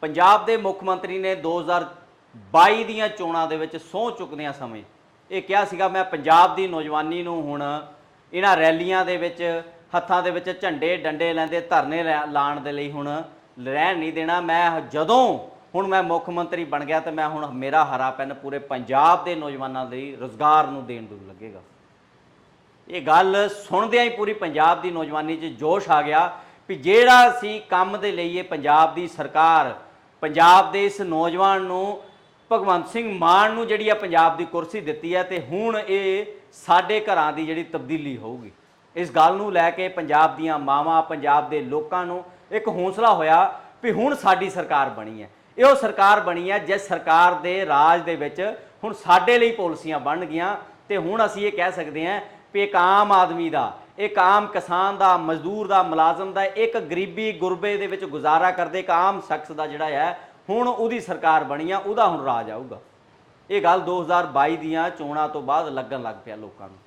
ਪੰਜਾਬ ਦੇ ਮੁੱਖ ਮੰਤਰੀ ਨੇ 2022 ਦੀਆਂ ਚੋਣਾਂ ਦੇ ਵਿੱਚ ਸਹੁੰ ਚੁੱਕਦਿਆਂ ਸਮੇਂ ਇਹ ਕਿਹਾ ਸੀਗਾ, ਮੈਂ ਪੰਜਾਬ ਦੀ ਨੌਜਵਾਨੀ ਨੂੰ ਹੁਣ ਇਹਨਾਂ ਰੈਲੀਆਂ ਦੇ ਵਿੱਚ, ਹੱਥਾਂ ਦੇ ਵਿੱਚ ਝੰਡੇ ਡੰਡੇ ਲੈਂਦੇ, ਧਰਨੇ ਲੈ- ਲਾਉਣ ਦੇ ਲਈ ਹੁਣ ਰਹਿਣ ਨਹੀਂ ਦੇਣਾ। ਮੈਂ ਜਦੋਂ ਹੁਣ ਮੈਂ ਮੁੱਖ ਮੰਤਰੀ ਬਣ ਗਿਆ ਤੇ ਮੈਂ ਹੁਣ ਮੇਰਾ ਹਰਾ ਪੈਨ ਪੂਰੇ ਪੰਜਾਬ ਦੇ ਨੌਜਵਾਨਾਂ ਲਈ ਰੋਜ਼ਗਾਰ ਨੂੰ ਦੇਣ ਦੂ ਲੱਗੇਗਾ। ਇਹ ਗੱਲ ਸੁਣਦਿਆਂ ਹੀ ਪੂਰੀ ਪੰਜਾਬ ਦੀ ਨੌਜਵਾਨੀ 'ਚ ਜੋਸ਼ ਆ ਗਿਆ ਵੀ ਜਿਹੜਾ ਅਸੀਂ ਕੰਮ ਦੇ ਲਈ ਇਹ ਪੰਜਾਬ ਦੀ ਸਰਕਾਰ ਪੰਜਾਬ ਦੇ ਇਸ ਨੌਜਵਾਨ ਨੂੰ ਭਗਵੰਤ ਸਿੰਘ ਮਾਨ ਨੂੰ ਜਿਹੜੀ ਆ ਪੰਜਾਬ ਦੀ ਕੁਰਸੀ ਦਿੱਤੀ ਹੈ ਤੇ ਹੁਣ ਇਹ ਸਾਡੇ ਘਰਾਂ ਦੀ ਜਿਹੜੀ ਤਬਦੀਲੀ ਹੋਊਗੀ। ਇਸ ਗੱਲ ਨੂੰ ਲੈ ਕੇ ਪੰਜਾਬ ਦੀਆਂ ਮਾਵਾਂ, ਪੰਜਾਬ ਦੇ ਲੋਕਾਂ ਨੂੰ ਇੱਕ ਹੌਸਲਾ ਹੋਇਆ ਵੀ ਹੁਣ ਸਾਡੀ ਸਰਕਾਰ ਬਣੀ ਹੈ। ਇਹ ਉਹ ਸਰਕਾਰ ਬਣੀ ਹੈ ਜਿਸ ਸਰਕਾਰ ਦੇ ਰਾਜ ਦੇ ਵਿੱਚ ਹੁਣ ਸਾਡੇ ਲਈ ਪਾਲਿਸੀਆਂ ਬਣ ਗਈਆਂ ਤੇ ਹੁਣ ਅਸੀਂ ਇਹ ਕਹਿ ਸਕਦੇ ਹਾਂ ਵੀ ਇੱਕ ਆਮ ਆਦਮੀ ਦਾ, ਇੱਕ ਆਮ ਕਿਸਾਨ ਦਾ, ਮਜ਼ਦੂਰ ਦਾ, ਮੁਲਾਜ਼ਮ ਦਾ, ਇੱਕ ਗਰੀਬੀ ਗੁਰਬੇ ਦੇ ਵਿੱਚ ਗੁਜ਼ਾਰਾ ਕਰਦੇ, ਇੱਕ ਆਮ ਸ਼ਖਸ ਦਾ ਜਿਹੜਾ ਹੈ, ਹੁਣ ਉਹਦੀ ਸਰਕਾਰ ਬਣੀ ਆ, ਉਹਦਾ ਹੁਣ ਰਾਜ ਆਊਗਾ। ਇਹ ਗੱਲ 2022 ਦੀਆਂ ਚੋਣਾਂ ਤੋਂ ਬਾਅਦ ਲੱਗਣ ਲੱਗ ਪਿਆ ਲੋਕਾਂ ਨੂੰ।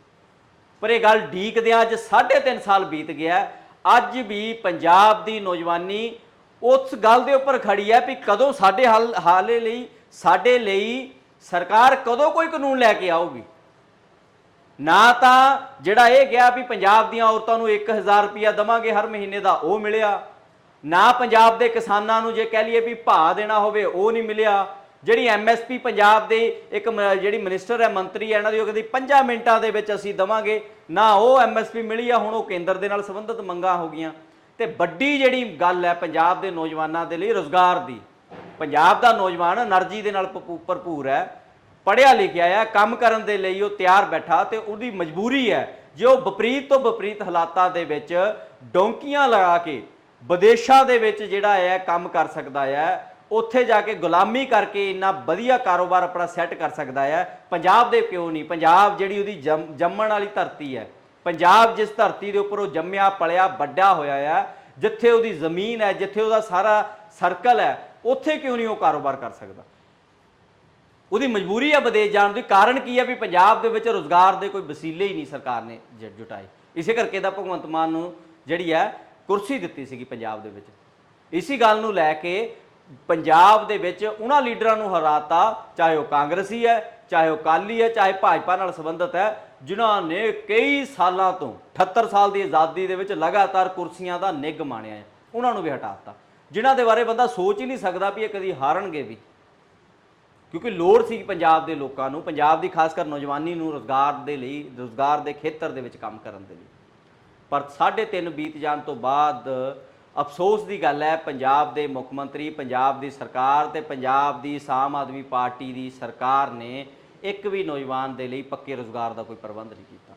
ਪਰ ਇਹ ਗੱਲ ਢੀਕਦਿਆਂ ਅੱਜ 3.5 ਸਾਲ ਬੀਤ ਗਿਆ, ਅੱਜ ਵੀ ਪੰਜਾਬ ਦੀ ਨੌਜਵਾਨੀ ਉਸ ਗੱਲ ਦੇ ਉੱਪਰ ਖੜੀ ਹੈ ਵੀ ਕਦੋਂ ਸਾਡੇ ਹੱਲ ਹਾਲੇ ਲਈ, ਸਾਡੇ ਲਈ ਸਰਕਾਰ ਕਦੋਂ ਕੋਈ ਕਾਨੂੰਨ ਲੈ ਕੇ ਆਊਗੀ? ਨਾ ਤਾਂ ਜਿਹੜਾ ਇਹ ਗਿਆ ਵੀ ਪੰਜਾਬ ਦੀਆਂ ਔਰਤਾਂ ਨੂੰ 1000 ਰੁਪਇਆ ਦਵਾਂਗੇ ਹਰ ਮਹੀਨੇ ਦਾ, ਉਹ ਮਿਲਿਆ। ਨਾ ਪੰਜਾਬ ਦੇ ਕਿਸਾਨਾਂ ਨੂੰ ਜੇ ਕਹਿ ਲਈਏ ਵੀ ਭਾਅ ਦੇਣਾ ਹੋਵੇ, ਉਹ ਨਹੀਂ ਮਿਲਿਆ। ਜਿਹੜੀ ਐਮਐਸਪੀ ਪੰਜਾਬ ਦੇ ਇੱਕ ਜਿਹੜੀ ਮਿਨਿਸਟਰ ਹੈ, ਮੰਤਰੀ ਹੈ, ਇਹਨਾਂ ਦੀ, ਉਹ ਕਹਿੰਦੀ 5 ਮਿੰਟਾਂ ਦੇ ਵਿੱਚ ਅਸੀਂ ਦਵਾਂਗੇ। ਨਾ ਉਹ ਐਮਐਸਪੀ ਮਿਲੀ ਆ, ਹੁਣ ਉਹ ਕੇਂਦਰ ਦੇ ਨਾਲ ਸੰਬੰਧਿਤ ਮੰਗਾਂ ਹੋ ਗਈਆਂ। ਤੇ ਵੱਡੀ ਜਿਹੜੀ ਗੱਲ ਹੈ ਪੰਜਾਬ ਦੇ ਨੌਜਵਾਨਾਂ ਦੇ ਲਈ ਰੋਜ਼ਗਾਰ ਦੀ। ਪੰਜਾਬ ਦਾ ਨੌਜਵਾਨ એનર્ਜੀ ਦੇ ਨਾਲ ਭਰਪੂਰ ਹੈ। ਪੜਿਆ ਲਿਖਿਆ ਆ, ਕੰਮ ਕਰਨ ਦੇ ਲਈ ਉਹ ਤਿਆਰ ਬੈਠਾ ਤੇ ਉਹਦੀ ਮਜਬੂਰੀ ਹੈ ਜੇ ਉਹ ਵਿਪਰੀਤ ਤੋਂ ਵਿਪਰੀਤ ਹਾਲਾਤਾਂ ਦੇ ਵਿੱਚ ਡੋਂਕੀਆਂ ਲਗਾ ਕੇ ਵਿਦੇਸ਼ਾਂ ਦੇ ਵਿੱਚ ਜਿਹੜਾ ਹੈ ਕੰਮ ਕਰ ਸਕਦਾ ਹੈ ਉੱਥੇ ਜਾ ਕੇ ਗੁਲਾਮੀ ਕਰਕੇ ਇੰਨਾ ਵਧੀਆ ਕਾਰੋਬਾਰ ਆਪਣਾ ਸੈੱਟ ਕਰ ਸਕਦਾ ਹੈ ਪੰਜਾਬ ਦੇ ਕਿਉਂ ਨਹੀਂ, ਪੰਜਾਬ ਜਿਹੜੀ ਉਹਦੀ ਜੰਮ- ਜੰਮਣ ਵਾਲੀ ਧਰਤੀ ਹੈ, ਪੰਜਾਬ ਜਿਸ ਧਰਤੀ ਦੇ ਉੱਪਰ ਉਹ ਜੰਮਿਆ, ਪਲਿਆ ਵੱਡਾ ਹੋਇਆ ਹੈ ਜਿੱਥੇ ਉਹਦੀ ਜ਼ਮੀਨ ਹੈ, ਜਿੱਥੇ ਉਹਦਾ ਸਾਰਾ ਸਰਕਲ ਹੈ, ਉੱਥੇ ਕਿਉਂ ਨਹੀਂ ਉਹ ਕਾਰੋਬਾਰ ਕਰ ਸਕਦਾ? ਉਹਦੀ ਮਜਬੂਰੀ ਹੈ ਵਿਦੇਸ਼ ਜਾਣ ਦੀ। ਕਾਰਨ ਕੀ ਹੈ ਵੀ ਪੰਜਾਬ ਦੇ ਵਿੱਚ ਰੋਜ਼ਗਾਰ ਦੇ ਕੋਈ ਵਸੀਲੇ ਹੀ ਨਹੀਂ ਸਰਕਾਰ ਨੇ ਜ- ਜੁਟਾਏ। ਇਸੇ ਕਰਕੇ ਦਾ ਭਗਵੰਤ ਮਾਨ ਨੂੰ ਜਿਹੜੀ ਹੈ ਕੁਰਸੀ ਦਿੱਤੀ ਸੀਗੀ ਪੰਜਾਬ ਦੇ ਵਿੱਚ। ਇਸੀ ਗੱਲ ਨੂੰ ਲੈ ਕੇ ਪੰਜਾਬ ਦੇ ਵਿੱਚ ਉਹਨਾਂ ਲੀਡਰਾਂ ਨੂੰ ਹਰਾਤਾ, ਚਾਹੇ ਉਹ ਕਾਂਗਰਸੀ ਹੈ, ਚਾਹੇ ਉਹ ਕਾਲੀ ਹੈ, ਚਾਹੇ ਭਾਜਪਾ ਨਾਲ ਸੰਬੰਧਿਤ ਹੈ, ਜਿਨ੍ਹਾਂ ਨੇ ਕਈ ਸਾਲਾਂ ਤੋਂ 78 ਸਾਲ ਦੀ ਆਜ਼ਾਦੀ ਦੇ ਵਿੱਚ ਲਗਾਤਾਰ ਕੁਰਸੀਆਂ ਦਾ ਨਿੱਘ ਮਾਣਿਆ ਹੈ। ਉਹਨਾਂ ਨੂੰ ਵੀ ਹਟਾਤਾ ਜਿਨ੍ਹਾਂ ਦੇ ਬਾਰੇ ਬੰਦਾ ਸੋਚ ਹੀ ਨਹੀਂ ਸਕਦਾ ਵੀ ਇਹ ਕਦੀ ਹਾਰਨਗੇ ਵੀ। ਕਿਉਂਕਿ ਲੋੜ ਸੀ ਪੰਜਾਬ ਦੇ ਲੋਕਾਂ ਨੂੰ, ਪੰਜਾਬ ਦੀ ਖਾਸ ਕਰ ਨੌਜਵਾਨੀ ਨੂੰ ਰੋਜ਼ਗਾਰ ਦੇ ਲਈ, ਰੋਜ਼ਗਾਰ ਦੇ ਖੇਤਰ ਦੇ ਵਿੱਚ ਕੰਮ ਕਰਨ ਦੇ ਲਈ। ਪਰ 3.5 ਬੀਤ ਜਾਣ ਤੋਂ ਬਾਅਦ ਅਫਸੋਸ ਦੀ ਗੱਲ ਹੈ, ਪੰਜਾਬ ਦੇ ਮੁੱਖ ਮੰਤਰੀ, ਪੰਜਾਬ ਦੀ ਸਰਕਾਰ ਤੇ ਪੰਜਾਬ ਦੀ ਆਮ ਆਦਮੀ ਪਾਰਟੀ ਦੀ ਸਰਕਾਰ ਨੇ ਇੱਕ ਵੀ ਨੌਜਵਾਨ ਦੇ ਲਈ ਪੱਕੇ ਰੋਜ਼ਗਾਰ ਦਾ ਕੋਈ ਪ੍ਰਬੰਧ ਨਹੀਂ ਕੀਤਾ।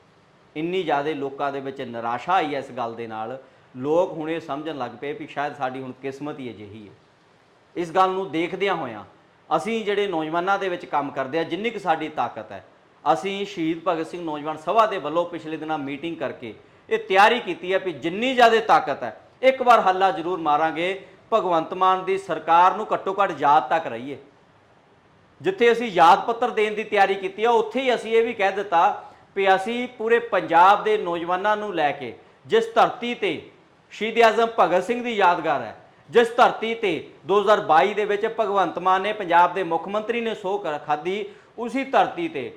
ਇੰਨੀ ਜ਼ਿਆਦਾ ਲੋਕਾਂ ਦੇ ਵਿੱਚ ਨਿਰਾਸ਼ਾ ਆਈ ਹੈ ਇਸ ਗੱਲ ਦੇ ਨਾਲ। ਲੋਕ ਹੁਣ ਇਹ ਸਮਝਣ ਲੱਗ ਪਏ ਵੀ ਸ਼ਾਇਦ ਸਾਡੀ ਹੁਣ ਕਿਸਮਤ ਹੀ ਅਜਿਹੀ ਹੈ। ਇਸ ਗੱਲ ਨੂੰ ਦੇਖਦਿਆਂ ਹੋਇਆਂ ਅਸੀਂ ਜਿਹੜੇ ਨੌਜਵਾਨਾਂ ਦੇ ਵਿੱਚ ਕੰਮ ਕਰਦੇ ਆ, ਜਿੰਨੀ ਕੁ ਸਾਡੀ ਤਾਕਤ ਹੈ, ਅਸੀਂ ਸ਼ਹੀਦ ਭਗਤ ਸਿੰਘ ਨੌਜਵਾਨ ਸਭਾ ਦੇ ਵੱਲੋਂ ਪਿਛਲੇ ਦਿਨਾਂ ਮੀਟਿੰਗ ਕਰਕੇ ਇਹ ਤਿਆਰੀ ਕੀਤੀ ਹੈ ਵੀ ਜਿੰਨੀ ਜ਼ਿਆਦਾ ਤਾਕਤ ਹੈ, ਇੱਕ ਵਾਰ ਹੱਲਾ ਜ਼ਰੂਰ ਮਾਰਾਂਗੇ, ਭਗਵੰਤ ਮਾਨ ਦੀ ਸਰਕਾਰ ਨੂੰ ਘੱਟੋ ਘੱਟ ਯਾਦ ਤੱਕ ਰਹੀਏ। ਜਿੱਥੇ ਅਸੀਂ ਯਾਦ ਪੱਤਰ ਦੇਣ ਦੀ ਤਿਆਰੀ ਕੀਤੀ ਆ, ਉੱਥੇ ਹੀ ਅਸੀਂ ਇਹ ਵੀ ਕਹਿ ਦਿੱਤਾ ਵੀ ਅਸੀਂ ਪੂਰੇ ਪੰਜਾਬ ਦੇ ਨੌਜਵਾਨਾਂ ਨੂੰ ਲੈ ਕੇ ਜਿਸ ਧਰਤੀ ਤੇ ਸ਼ਹੀਦ ਆਜ਼ਮ ਭਗਤ ਸਿੰਘ ਦੀ ਯਾਦਗਾਰ ਹੈ ਜਿਸ ਧਰਤੀ ਤੇ 2022 ਦੇ ਵਿੱਚ ਭਗਵੰਤ ਮਾਨ ਨੇ ਪੰਜਾਬ ਦੇ ਮੁੱਖ ਮੰਤਰੀ ਨੇ ਸੋਹ ਕਰ ਖਾਦੀ ਉਸੇ ਧਰਤੀ ਤੇ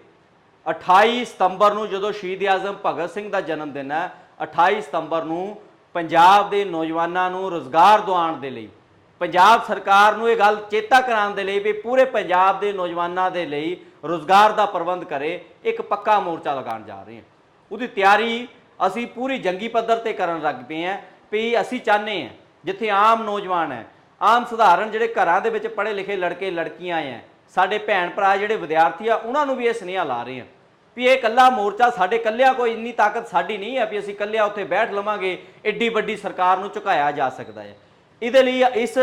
28 ਸਤੰਬਰ ਨੂੰ ਜਦੋਂ ਸ਼ਹੀਦ ਆਜ਼ਮ ਭਗਤ ਸਿੰਘ ਦਾ ਜਨਮ ਦਿਨ ਹੈ 28 ਸਤੰਬਰ ਨੂੰ ਪੰਜਾਬ ਦੇ ਨੌਜਵਾਨਾਂ ਨੂੰ ਰੋਜ਼ਗਾਰ ਦਿਵਾਉਣ ਦੇ ਲਈ, ਪੰਜਾਬ ਸਰਕਾਰ ਨੂੰ ਇਹ ਗੱਲ ਚੇਤਾ ਕਰਾਉਣ ਦੇ ਲਈ ਵੀ ਪੂਰੇ ਪੰਜਾਬ ਦੇ ਨੌਜਵਾਨਾਂ ਦੇ ਲਈ ਰੋਜ਼ਗਾਰ ਦਾ ਪ੍ਰਬੰਧ ਕਰੇ, ਇੱਕ ਪੱਕਾ ਮੋਰਚਾ ਲਗਾਉਣ ਜਾ ਰਹੇ ਹਾਂ। ਉਹਦੀ ਤਿਆਰੀ ਅਸੀਂ ਪੂਰੀ ਜੰਗੀ ਪੱਧਰ ਤੇ ਕਰਨ ਲੱਗ ਪਏ ਹਾਂ ਵੀ ਅਸੀਂ ਚਾਹੁੰਦੇ ਹਾਂ ਜਿੱਥੇ ਆਮ ਨੌਜਵਾਨ ਹੈ, ਆਮ ਸਧਾਰਨ ਜਿਹੜੇ ਘਰਾਂ ਦੇ ਵਿੱਚ ਪੜ੍ਹੇ ਲਿਖੇ ਲੜਕੇ, ਲੜਕੀਆਂ ਹੈ ਸਾਡੇ ਭੈਣ ਭਰਾ ਜਿਹੜੇ ਵਿਦਿਆਰਥੀ ਆ, ਉਹਨਾਂ ਨੂੰ ਵੀ ਇਹ ਸੁਨੇਹਾ ਲਾ ਰਹੇ ਆ ਵੀ ਇਹ ਇਕੱਲਾ ਮੋਰਚਾ ਸਾਡੇ ਇਕੱਲਿਆਂ ਕੋਈ ਇੰਨੀ ਤਾਕਤ ਸਾਡੀ ਨਹੀਂ ਹੈ ਵੀ ਅਸੀਂ ਇਕੱਲਿਆਂ ਉੱਥੇ ਬੈਠ ਲਵਾਂਗੇ ਐਡੀ ਵੱਡੀ ਸਰਕਾਰ ਨੂੰ ਝੁਕਾਇਆ ਜਾ ਸਕਦਾ ਹੈ। ਇਹਦੇ ਲਈ ਇਸ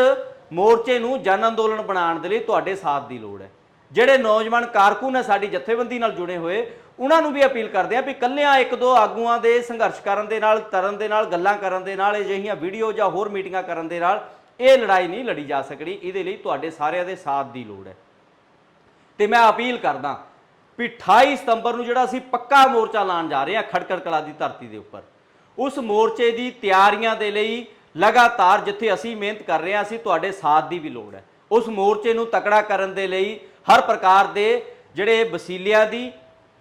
ਮੋਰਚੇ ਨੂੰ ਜਨ ਅੰਦੋਲਨ ਬਣਾਉਣ ਦੇ ਲਈ ਤੁਹਾਡੇ ਸਾਥ ਦੀ ਲੋੜ ਹੈ। ਜਿਹੜੇ ਨੌਜਵਾਨ ਕਾਰਕੁਨ ਹੈ, ਸਾਡੀ ਜਥੇਬੰਦੀ ਨਾਲ ਜੁੜੇ ਹੋਏ ਉਹਨਾਂ ਨੂੰ ਵੀ ਅਪੀਲ ਕਰਦੇ ਆ ਵੀ ਕੱਲਿਆਂ ਇੱਕ ਦੋ ਆਗੂਆਂ ਦੇ ਸੰਘਰਸ਼ ਕਰਨ ਦੇ ਨਾਲ, ਤਰਨ ਦੇ ਨਾਲ, ਗੱਲਾਂ ਕਰਨ ਦੇ ਨਾਲ, ਅਜਿਹੀਆਂ ਵੀਡੀਓ ਜਾਂ ਹੋਰ ਮੀਟਿੰਗਾਂ ਕਰਨ ਦੇ ਨਾਲ ਇਹ ਲੜਾਈ ਨਹੀਂ ਲੜੀ ਜਾ ਸਕਦੀ। ਇਹਦੇ ਲਈ ਤੁਹਾਡੇ ਸਾਰਿਆਂ ਦੇ ਸਾਥ ਦੀ ਲੋੜ ਹੈ। ਤੇ ਮੈਂ ਅਪੀਲ ਕਰਦਾ ਵੀ 28 ਸਤੰਬਰ ਨੂੰ ਜਿਹੜਾ ਅਸੀਂ ਪੱਕਾ ਮੋਰਚਾ ਲਾਣ ਜਾ ਰਹੇ ਹਾਂ ਖੜਕੜ ਕਲਾ ਦੀ ਧਰਤੀ ਦੇ ਉੱਪਰ, ਉਸ ਮੋਰਚੇ ਦੀ ਤਿਆਰੀਆਂ ਦੇ ਲਈ ਲਗਾਤਾਰ ਜਿੱਥੇ ਅਸੀਂ ਮਿਹਨਤ ਕਰ ਰਹੇ ਹਾਂ, ਅਸੀਂ ਤੁਹਾਡੇ ਸਾਥ ਦੀ ਵੀ ਲੋੜ ਹੈ। ਉਸ ਮੋਰਚੇ ਨੂੰ ਤਕੜਾ ਕਰਨ ਦੇ ਲਈ ਹਰ ਪ੍ਰਕਾਰ ਦੇ ਜਿਹੜੇ ਵਸੀਲਿਆਂ ਦੀ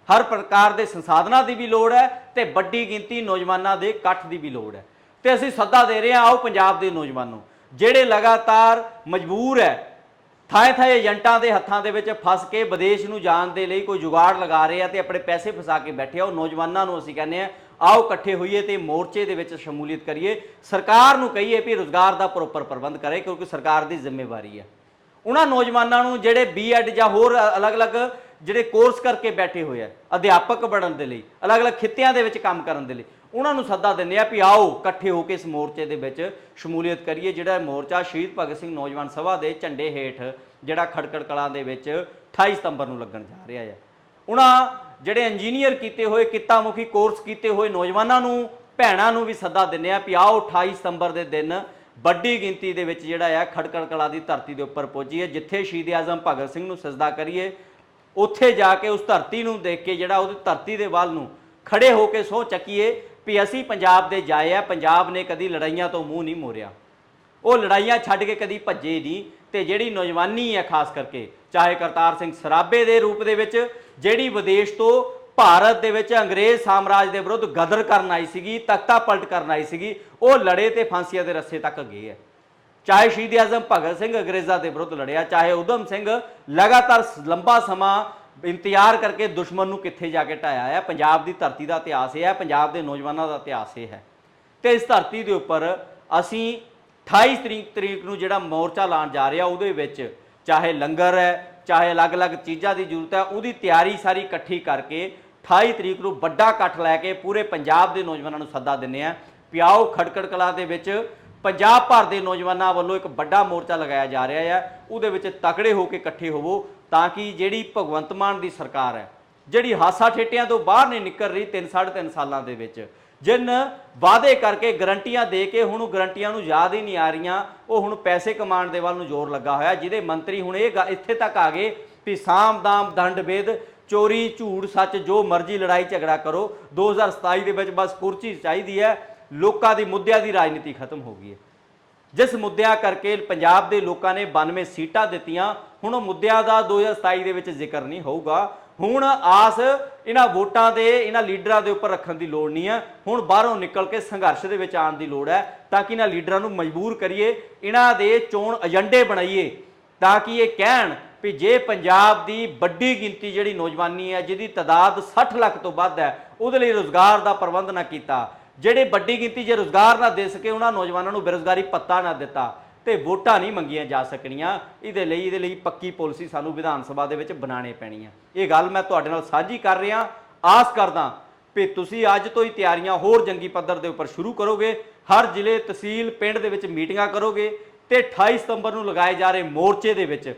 ਹਰ ਪ੍ਰਕਾਰ ਦੇ ਸੰਸਾਧਨਾਂ ਦੀ ਵੀ ਲੋੜ ਹੈ ਤੇ ਵੱਡੀ ਗਿਣਤੀ ਨੌਜਵਾਨਾਂ ਦੇ ਇਕੱਠ ਦੀ ਵੀ ਲੋੜ ਹੈ। ਤੇ ਅਸੀਂ ਸੱਦਾ ਦੇ ਰਹੇ ਹਾਂ ਆਓ ਪੰਜਾਬ ਦੇ ਨੌਜਵਾਨੋ ਜਿਹੜੇ ਲਗਾਤਾਰ ਮਜਬੂਰ ਹੈ ਥਾਏ ਥਾਏ ਏਜੰਟਾਂ ਦੇ ਹੱਥਾਂ ਦੇ ਵਿੱਚ ਫਸ ਕੇ ਵਿਦੇਸ਼ ਨੂੰ ਜਾਣ ਦੇ ਲਈ ਕੋਈ ਜੁਗਾੜ ਲਗਾ ਰਹੇ ਆ ਤੇ ਆਪਣੇ ਪੈਸੇ ਫਸਾ ਕੇ ਬੈਠੇ ਆ, ਉਹ ਨੌਜਵਾਨਾਂ ਨੂੰ ਅਸੀਂ ਕਹਿੰਦੇ ਆ ਆਓ ਇਕੱਠੇ ਹੋਈਏ ਤੇ ਮੋਰਚੇ ਦੇ ਵਿੱਚ ਸ਼ਮੂਲੀਅਤ ਕਰੀਏ। ਸਰਕਾਰ ਨੂੰ ਕਹੀਏ ਵੀ ਰੋਜ਼ਗਾਰ ਦਾ ਪ੍ਰੋਪਰ ਪ੍ਰਬੰਧ ਕਰੇ ਕਿਉਂਕਿ ਸਰਕਾਰ ਦੀ ਜ਼ਿੰਮੇਵਾਰੀ ਹੈ। ਉਹਨਾਂ ਨੌਜਵਾਨਾਂ ਨੂੰ ਜਿਹੜੇ ਬੀਐਡ ਜਾਂ ਹੋਰ ਅਲੱਗ-ਅਲੱਗ ਜਿਹੜੇ ਕੋਰਸ ਕਰਕੇ ਬੈਠੇ ਹੋਏ ਆ, ਅਧਿਆਪਕ ਬਣਨ ਦੇ ਲਈ, ਅਲੱਗ-ਅਲੱਗ ਖਿੱਤਿਆਂ ਦੇ ਵਿੱਚ ਕੰਮ ਕਰਨ ਦੇ ਲਈ, ਉਹਨਾਂ ਨੂੰ ਸੱਦਾ ਦਿੰਦੇ ਆ ਵੀ ਆਓ ਇਕੱਠੇ ਹੋ ਕੇ ਇਸ ਮੋਰਚੇ ਦੇ ਵਿੱਚ ਸ਼ਮੂਲੀਅਤ ਕਰੀਏ, ਜਿਹੜਾ ਮੋਰਚਾ ਸ਼ਹੀਦ ਭਗਤ ਸਿੰਘ ਨੌਜਵਾਨ ਸਭਾ ਦੇ ਝੰਡੇ ਹੇਠ ਜਿਹੜਾ ਖੜਕੜ ਕਲਾਂ ਦੇ ਵਿੱਚ 28 ਸਤੰਬਰ ਨੂੰ ਲੱਗਣ ਜਾ ਰਿਹਾ ਹੈ ਉਹਨਾਂ ਜਿਹੜੇ ਇੰਜੀਨੀਅਰ ਕੀਤੇ ਹੋਏ, ਕਿੱਤਾਮੁਖੀ ਕੋਰਸ ਕੀਤੇ ਹੋਏ ਨੌਜਵਾਨਾਂ ਨੂੰ, ਭੈਣਾਂ ਨੂੰ ਵੀ ਸੱਦਾ ਦਿੰਦੇ ਆ ਵੀ ਆਓ 28 ਸਤੰਬਰ ਦੇ ਦਿਨ ਵੱਡੀ ਗਿਣਤੀ ਦੇ ਵਿੱਚ ਜਿਹੜਾ ਆ ਖੜਕੜ ਕਲਾ ਦੀ ਧਰਤੀ ਦੇ ਉੱਪਰ ਪਹੁੰਚੀ ਹੈ ਜਿੱਥੇ ਸ਼ਹੀਦ ਆਜ਼ਮ ਭਗਤ ਸਿੰਘ ਨੂੰ ਸਜਦਾ ਕਰੀਏ ਉੱਥੇ ਜਾ ਕੇ ਉਸ ਧਰਤੀ ਨੂੰ ਦੇਖ ਕੇ ਜਿਹੜਾ ਉਹਦੀ ਧਰਤੀ ਦੇ ਵੱਲ ਨੂੰ ਖੜੇ ਹੋ ਕੇ ਸੋਹ ਚੱਕੀਏ ਵੀ ਅਸੀਂ ਪੰਜਾਬ ਦੇ ਜਾਏ ਆ, ਪੰਜਾਬ ਨੇ ਕਦੀ ਲੜਾਈਆਂ ਤੋਂ ਮੂੰਹ ਨਹੀਂ ਮੋੜਿਆ। ਉਹ ਲੜਾਈਆਂ ਛੱਡ ਕੇ ਕਦੀ ਭੱਜੇ ਨਹੀਂ ਤੇ ਜਿਹੜੀ ਨੌਜਵਾਨੀ ਹੈ ਖਾਸ ਕਰਕੇ, ਚਾਹੇ ਕਰਤਾਰ ਸਿੰਘ ਸਰਾਬੇ ਦੇ ਰੂਪ ਦੇ ਵਿੱਚ, ਜਿਹੜੀ ਵਿਦੇਸ਼ ਤੋਂ ਭਾਰਤ ਦੇ ਵਿੱਚ ਅੰਗਰੇਜ਼ ਸਾਮਰਾਜ ਦੇ ਵਿਰੁੱਧ ਗਦਰ ਕਰਨ ਆਈ ਸੀਗੀ, ਤਖਤਾ ਪਲਟ ਕਰਨ ਆਈ ਸੀਗੀ, ਉਹ ਲੜੇ ਤੇ ਫਾਂਸੀਆਂ ਦੇ ਰੱਸੇ ਤੱਕ ਗਏ ਹੈ। ਚਾਹੇ ਸ਼ਹੀਦ ਆਜ਼ਮ ਭਗਤ ਸਿੰਘ ਅੰਗਰੇਜ਼ਾਂ ਦੇ ਵਿਰੁੱਧ ਲੜਿਆ, ਚਾਹੇ ਉਦਮ ਸਿੰਘ ਲਗਾਤਾਰ ਲੰਬਾ ਸਮਾਂ ਇੰਤਜ਼ਾਰ ਕਰਕੇ ਦੁਸ਼ਮਣ ਨੂੰ ਕਿੱਥੇ ਜਾ ਕੇ ਢਾਇਆ ਹੈ। ਪੰਜਾਬ ਦੀ ਧਰਤੀ ਦਾ ਇਤਿਹਾਸ ਇਹ ਹੈ, ਪੰਜਾਬ ਦੇ ਨੌਜਵਾਨਾਂ ਦਾ ਇਤਿਹਾਸ ਇਹ ਹੈ। ਤੇ ਇਸ ਧਰਤੀ ਦੇ ਉੱਪਰ ਅਸੀਂ 28 ਤਰੀਕ ਤਰੀਕ ਨੂੰ ਜਿਹੜਾ ਮੋਰਚਾ ਲਾਉਣ ਜਾ ਰਿਹਾ ਉਹਦੇ ਵਿੱਚ ਚਾਹੇ ਲੰਗਰ ਹੈ, ਚਾਹੇ ਅਲੱਗ-ਅਲੱਗ ਚੀਜ਼ਾਂ ਦੀ ਜ਼ਰੂਰਤ ਹੈ, ਉਹਦੀ ਤਿਆਰੀ ਸਾਰੀ ਇਕੱਠੀ ਕਰਕੇ 28 ਤਰੀਕ ਨੂੰ ਵੱਡਾ ਇਕੱਠ ਲੈ ਕੇ ਪੂਰੇ ਪੰਜਾਬ ਦੇ ਨੌਜਵਾਨਾਂ ਨੂੰ ਸੱਦਾ ਦਿੰਨੇ ਆ ਪਿਆਓ ਖੜਕੜ ਕਲਾ ਦੇ ਵਿੱਚ ਪੰਜਾਬ ਭਰ ਦੇ ਨੌਜਵਾਨਾਂ ਵੱਲੋਂ ਇੱਕ ਵੱਡਾ ਮੋਰਚਾ ਲਗਾਇਆ ਜਾ ਰਿਹਾ ਹੈ। ਉਹਦੇ ਵਿੱਚ ਤਕੜੇ ਹੋ ਕੇ ਇਕੱਠੇ ਹੋਵੋ ਤਾਂ ਕਿ ਜਿਹੜੀ ਭਗਵੰਤ ਮਾਨ ਦੀ ਸਰਕਾਰ ਹੈ, ਜਿਹੜੀ ਹਾਸਾ ਠੇਟਿਆਂ ਤੋਂ ਬਾਹਰ ਨਹੀਂ ਨਿਕਲ ਰਹੀ 3 3.5 ਸਾਲਾਂ ਦੇ ਵਿੱਚ, ਜਿਨ ਵਾਅਦੇ ਕਰਕੇ ਗਰੰਟੀਆਂ ਦੇ ਕੇ ਹੁਣ ਉਹ ਗਰੰਟੀਆਂ ਨੂੰ ਯਾਦ ਹੀ ਨਹੀਂ ਆ ਰਹੀਆਂ, ਉਹ ਹੁਣ ਪੈਸੇ ਕਮਾਉਣ ਦੇ ਵੱਲ ਨੂੰ ਜ਼ੋਰ ਲੱਗਾ ਹੋਇਆ, ਜਿਹਦੇ ਮੰਤਰੀ ਹੁਣ ਇਹ ਗ- ਇੱਥੇ ਤੱਕ ਆ ਗਏ ਵੀ ਸਾਮ ਦਾਮ ਦੰਡ ਵੇਦ ਚੋਰੀ ਝੂਠ ਸੱਚ ਜੋ ਮਰਜ਼ੀ ਲੜਾਈ ਝਗੜਾ ਕਰੋ 2027 ਦੇ ਵਿੱਚ ਬਸ ਕੁਰਸੀ ਚਾਹੀਦੀ ਹੈ। ਲੋਕਾਂ ਦੀ ਮੁੱਦਿਆਂ ਦੀ ਰਾਜਨੀਤੀ ਖਤਮ ਹੋ ਗਈ ਹੈ। ਜਿਸ ਮੁੱਦਿਆਂ ਕਰਕੇ ਪੰਜਾਬ ਦੇ ਲੋਕਾਂ ਨੇ 92 ਸੀਟਾਂ ਦਿੱਤੀਆਂ, ਹੁਣ ਉਹ ਮੁੱਦਿਆਂ ਦਾ 2027 ਦੇ ਵਿੱਚ ਜ਼ਿਕਰ ਨਹੀਂ ਹੋਊਗਾ। ਹੁਣ ਆਸ ਇਹਨਾਂ ਵੋਟਾਂ ਦੇ, ਇਹਨਾਂ ਲੀਡਰਾਂ ਦੇ ਉੱਪਰ ਰੱਖਣ ਦੀ ਲੋੜ ਨਹੀਂ ਹੈ। ਹੁਣ ਬਾਹਰੋਂ ਨਿਕਲ ਕੇ ਸੰਘਰਸ਼ ਦੇ ਵਿੱਚ ਆਉਣ ਦੀ ਲੋੜ ਹੈ ਤਾਂ ਕਿ ਇਹਨਾਂ ਲੀਡਰਾਂ ਨੂੰ ਮਜਬੂਰ ਕਰੀਏ, ਇਹਨਾਂ ਦੇ ਚੋਣ ਏਜੰਡੇ ਬਣਾਈਏ ਤਾਂ ਕਿ ਇਹ ਕਹਿਣ ਵੀ ਜੇ ਪੰਜਾਬ ਦੀ ਵੱਡੀ ਗਿਣਤੀ ਜਿਹੜੀ ਨੌਜਵਾਨੀ ਹੈ, ਜਿਹਦੀ ਤਾਦਾਦ 60 ਲੱਖ ਤੋਂ ਵੱਧ ਹੈ, ਉਹਦੇ ਲਈ ਰੋਜ਼ਗਾਰ ਦਾ ਪ੍ਰਬੰਧ ਨਾ ਕੀਤਾ ਜਿਹੜੇ ਵੱਡੀ ਗਿਣਤੀ ਜੇ ਰੋਜ਼ਗਾਰ ਨਾ ਦੇ ਸਕੇ, ਉਹਨਾਂ ਨੌਜਵਾਨਾਂ ਨੂੰ ਬੇਰੁਜ਼ਗਾਰੀ ਪੱਤਾ ਨਾ ਦਿੱਤਾ ਤੇ ਵੋਟਾਂ ਨਹੀਂ ਮੰਗੀਆਂ ਜਾ ਸਕਣੀਆਂ। ਇਹਦੇ ਲਈ ਇਹਦੇ ਲਈ ਪੱਕੀ ਪਾਲਿਸੀ ਸਾਨੂੰ ਵਿਧਾਨ ਸਭਾ ਦੇ ਵਿੱਚ ਬਣਾਉਣੀ ਪੈਣੀ ਹੈ ਇਹ ਗੱਲ ਮੈਂ ਤੁਹਾਡੇ ਨਾਲ ਸਾਂਝੀ ਕਰ ਰਿਹਾ। ਆਸ ਕਰਦਾ ਵੀ ਤੁਸੀਂ ਅੱਜ ਤੋਂ ਹੀ ਤਿਆਰੀਆਂ ਹੋਰ ਜੰਗੀ ਪੱਧਰ ਦੇ ਉੱਪਰ ਸ਼ੁਰੂ ਕਰੋਗੇ। ਹਰ ਜ਼ਿਲ੍ਹੇ, ਤਹਿਸੀਲ, ਪਿੰਡ ਦੇ ਵਿੱਚ ਮੀਟਿੰਗਾਂ ਕਰੋਗੇ ਤੇ 28 ਸਤੰਬਰ ਨੂੰ ਲਗਾਏ ਜਾ ਰਹੇ ਮੋਰਚੇ ਦੇ ਵਿੱਚ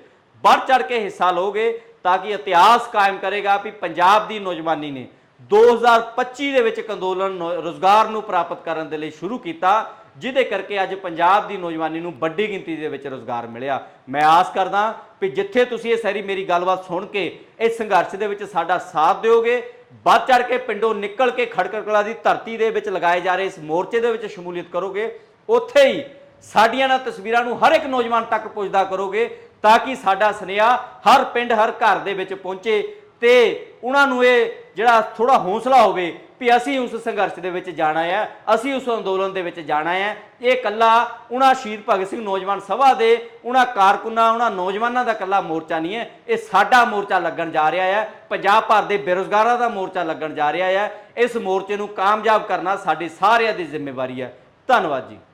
ਵੱਧ ਚੜ ਕੇ ਹਿੱਸਾ ਲਓਗੇ ਤਾਂ ਕਿ ਇਤਿਹਾਸ ਕਾਇਮ ਕਰੇਗਾ ਵੀ ਪੰਜਾਬ ਦੀ ਨੌਜਵਾਨੀ ਨੇ 2025 ਦੇ ਵਿੱਚ ਇੱਕ ਅੰਦੋਲਨ ਨੌ- ਰੋਜ਼ਗਾਰ ਨੂੰ ਪ੍ਰਾਪਤ ਕਰਨ ਦੇ ਲਈ ਸ਼ੁਰੂ ਕੀਤਾ, ਜਿਹਦੇ ਕਰਕੇ ਅੱਜ ਪੰਜਾਬ ਦੀ ਨੌਜਵਾਨੀ ਨੂੰ ਵੱਡੀ ਗਿਣਤੀ ਦੇ ਵਿੱਚ ਰੋਜ਼ਗਾਰ ਮਿਲਿਆ। ਮੈਂ ਆਸ ਕਰਦਾ ਵੀ ਜਿੱਥੇ ਤੁਸੀਂ ਇਹ ਸਾਰੀ ਮੇਰੀ ਗੱਲਬਾਤ ਸੁਣ ਕੇ ਇਸ ਸੰਘਰਸ਼ ਦੇ ਵਿੱਚ ਸਾਡਾ ਸਾਥ ਦਿਓਗੇ, ਵੱਧ ਚੜ ਕੇ ਪਿੰਡੋਂ ਨਿਕਲ ਕੇ ਖੜਕੜ ਕਲਾ ਦੀ ਧਰਤੀ ਦੇ ਵਿੱਚ ਲਗਾਏ ਜਾ ਰਹੇ ਇਸ ਮੋਰਚੇ ਦੇ ਵਿੱਚ ਸ਼ਮੂਲੀਅਤ ਕਰੋਗੇ, ਉੱਥੇ ਹੀ ਸਾਡੀਆਂ ਨਾਲ ਤਸਵੀਰਾਂ ਨੂੰ ਹਰ ਇੱਕ ਨੌਜਵਾਨ ਤੱਕ ਪਹੁੰਚਦਾ ਕਰੋਗੇ, ਤਾਂ ਕਿ ਸਾਡਾ ਸੁਨੇਹਾ ਹਰ ਪਿੰਡ, ਹਰ ਘਰ ਦੇ ਵਿੱਚ ਪਹੁੰਚੇ। ਤੇ ਉਹਨਾਂ ਨੂੰ ਇਹ ਜਿਹੜਾ ਥੋੜਾ ਹੌਸਲਾ ਹੋਵੇ ਵੀ ਅਸੀਂ ਉਸ ਸੰਘਰਸ਼ ਦੇ ਵਿੱਚ ਜਾਣਾ ਹੈ, ਅਸੀਂ ਉਸ ਅੰਦੋਲਨ ਦੇ ਵਿੱਚ ਜਾਣਾ ਹੈ, ਇਹ ਕੱਲਾ ਉਹਨਾਂ ਸ਼ਹੀਦ ਭਗਤ ਸਿੰਘ ਨੌਜਵਾਨ ਸਭਾ ਦੇ, ਉਹਨਾਂ ਕਾਰਕੁਨਾਂ, ਉਹਨਾਂ ਨੌਜਵਾਨਾਂ ਦਾ ਕੱਲਾ ਮੋਰਚਾ ਨਹੀਂ ਹੈ, ਇਹ ਸਾਡਾ ਮੋਰਚਾ ਲੱਗਣ ਜਾ ਰਿਹਾ ਹੈ, ਪੰਜਾਬ ਭਰ ਦੇ ਬੇਰੁਜ਼ਗਾਰਾਂ ਦਾ ਮੋਰਚਾ ਲੱਗਣ ਜਾ ਰਿਹਾ ਹੈ, ਇਸ ਮੋਰਚੇ ਨੂੰ ਕਾਮਯਾਬ ਕਰਨਾ ਸਾਡੀ ਸਾਰਿਆਂ ਦੀ ਜ਼ਿੰਮੇਵਾਰੀ ਹੈ। ਧੰਨਵਾਦ ਜੀ।